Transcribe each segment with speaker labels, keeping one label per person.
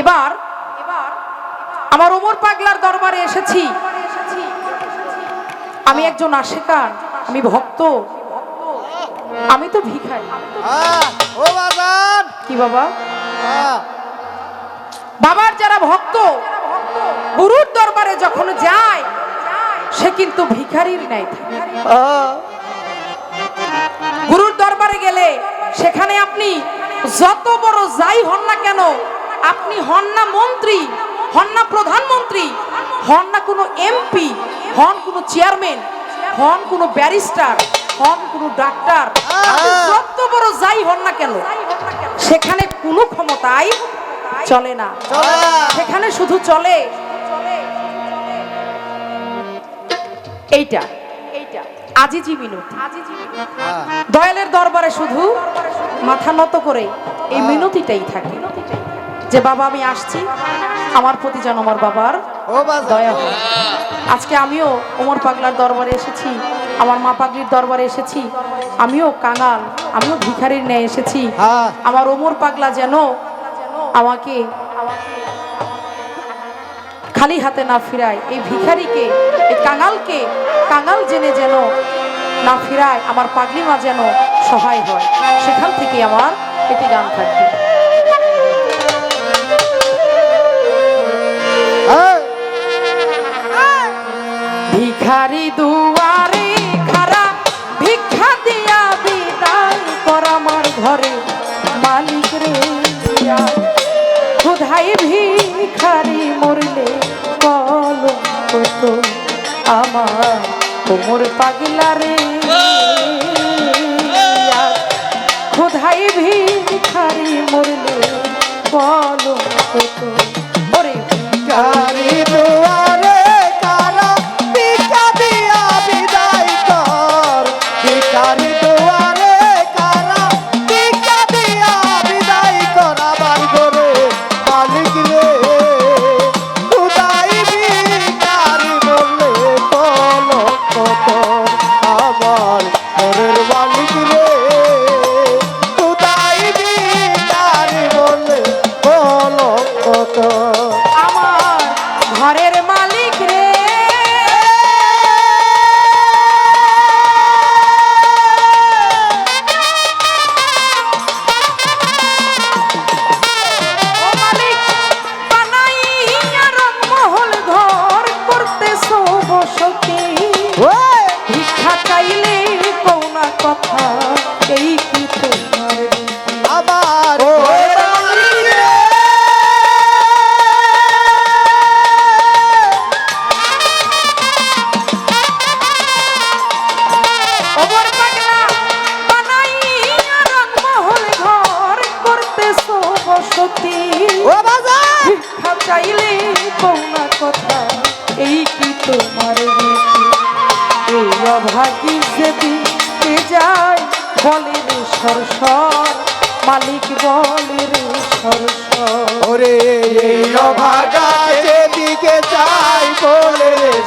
Speaker 1: এবার আমার ওমর পাগলার দরবারে এসেছি। আমি একজন আশেকার আমি ভক্ত। আমি তো ভিখারি। কি বাবা? বাবার যারা ভক্ত গুরুর দরবারে যখন যায় সে কিন্তু ভিখারির নাই থাকে। গুরুর দরবারে গেলে সেখানে আপনি যত বড় যাই হন না কেন আপনি হন না মন্ত্রী হন না প্রধানমন্ত্রী হন না কোনো এমপি হন কোনো চেয়ারম্যান হন কোনো ব্যারিস্টার হন কোনো ডাক্তার। যত বড় যাই হন না কেন সেখানে কোনো ক্ষমতাই চলে না। সেখানে শুধু চলে। এইটা। আজিজি মিনতি। দয়ালের দরবারে শুধু মাথা নত করে এই মিনতিটাই থাকে। যে বাবা আমি আসছি। আমার প্রতি যেন আমার বাবার দয়া হয় আজকে আমিও ওমর পাগলার দরবারে এসেছি আমার মা পাগলির দরবারে এসেছি আমিও কাঙাল আমিও ভিখারির ন্যায় এসেছি।
Speaker 2: হ্যাঁ।
Speaker 1: আমার ওমর পাগলা যেন আমাকে খালি হাতে না ফিরায় এই ভিখারিকে এই কাঙালকে কাঙাল জেনে যেন না ফিরায় আমার পাগলি মা যেন সহায় হয়। সেখান থেকে আমার একটি গান থাকবে। ভিখারি দুয়ারে খারা, ভিক্ষা দিয়া বিদায় কর আমার ঘরে। মালিক রে কোথায় ভিখারি মরলে কল কত আমার? কোমর পাগলা রে কোথায় ভিখারি মরলে কল কত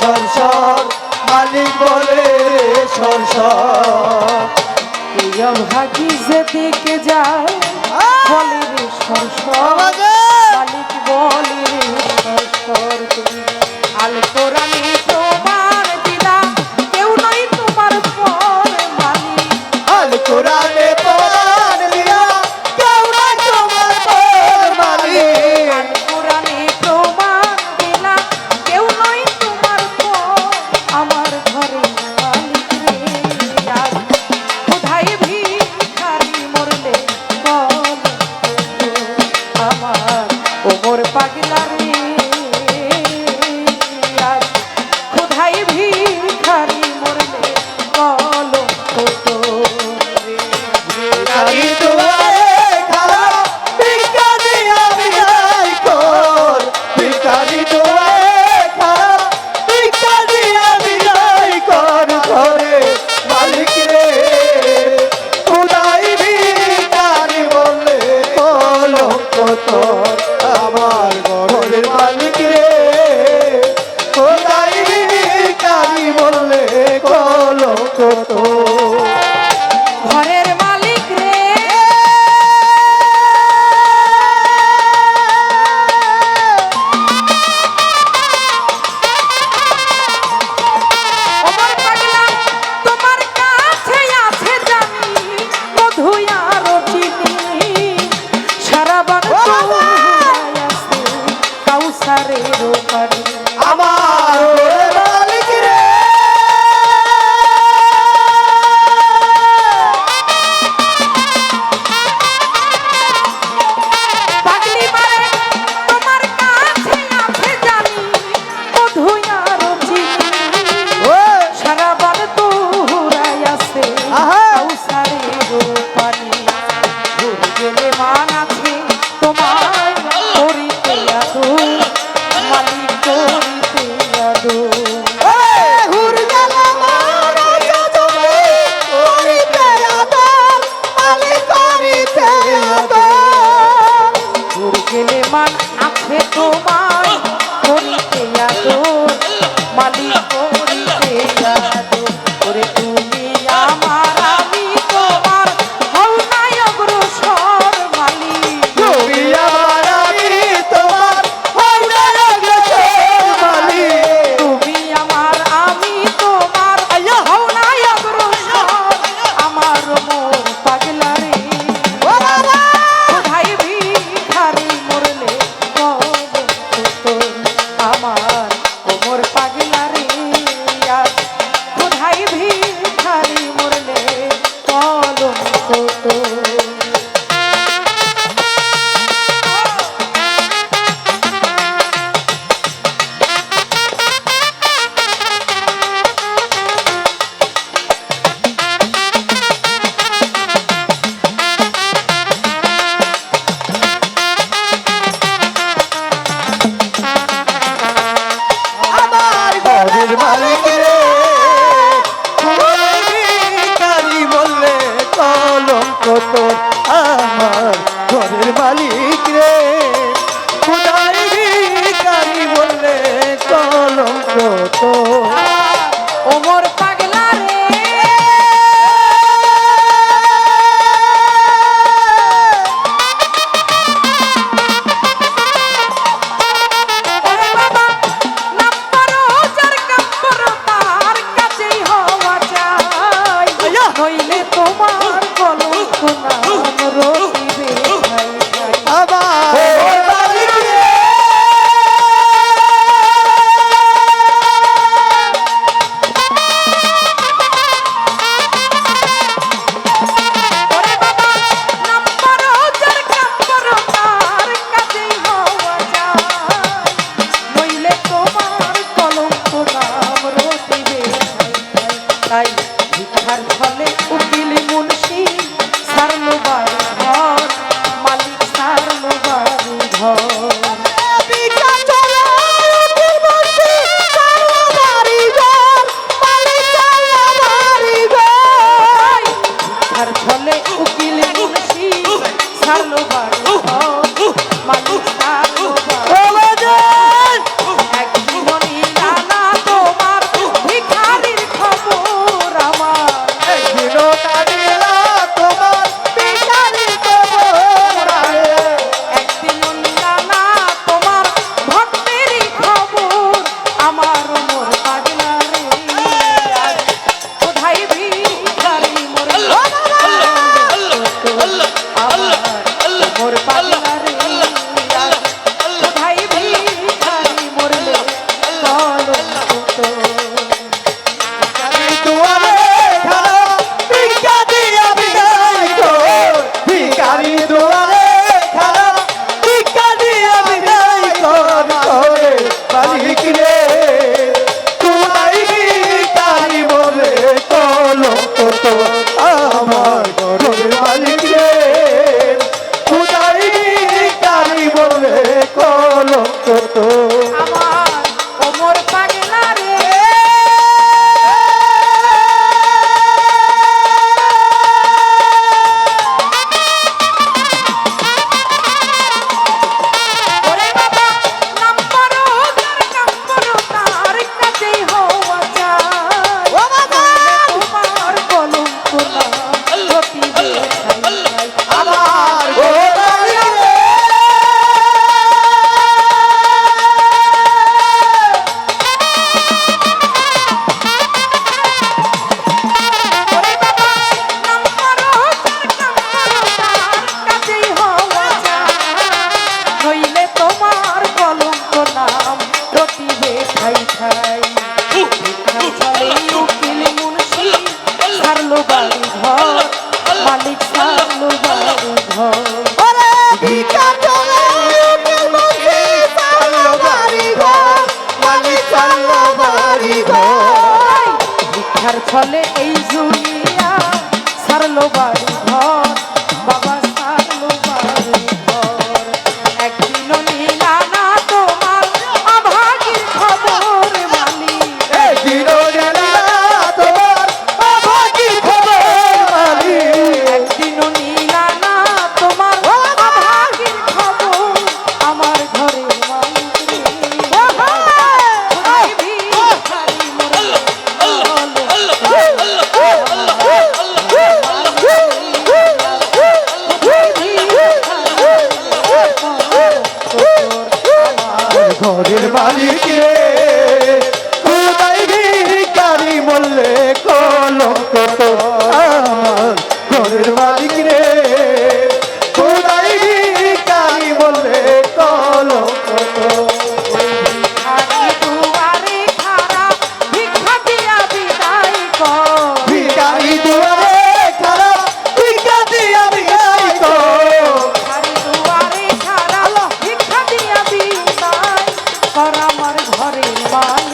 Speaker 1: সরসর মালিক বলে সরসর
Speaker 2: এই অভাগী যেদিকে
Speaker 1: যায় বলে সরসর mal. মালিক কালি বললে কলম তোর
Speaker 3: বলে এই জুনিয়া সারলো বাড়ি ঘর বাবা
Speaker 1: ঘরের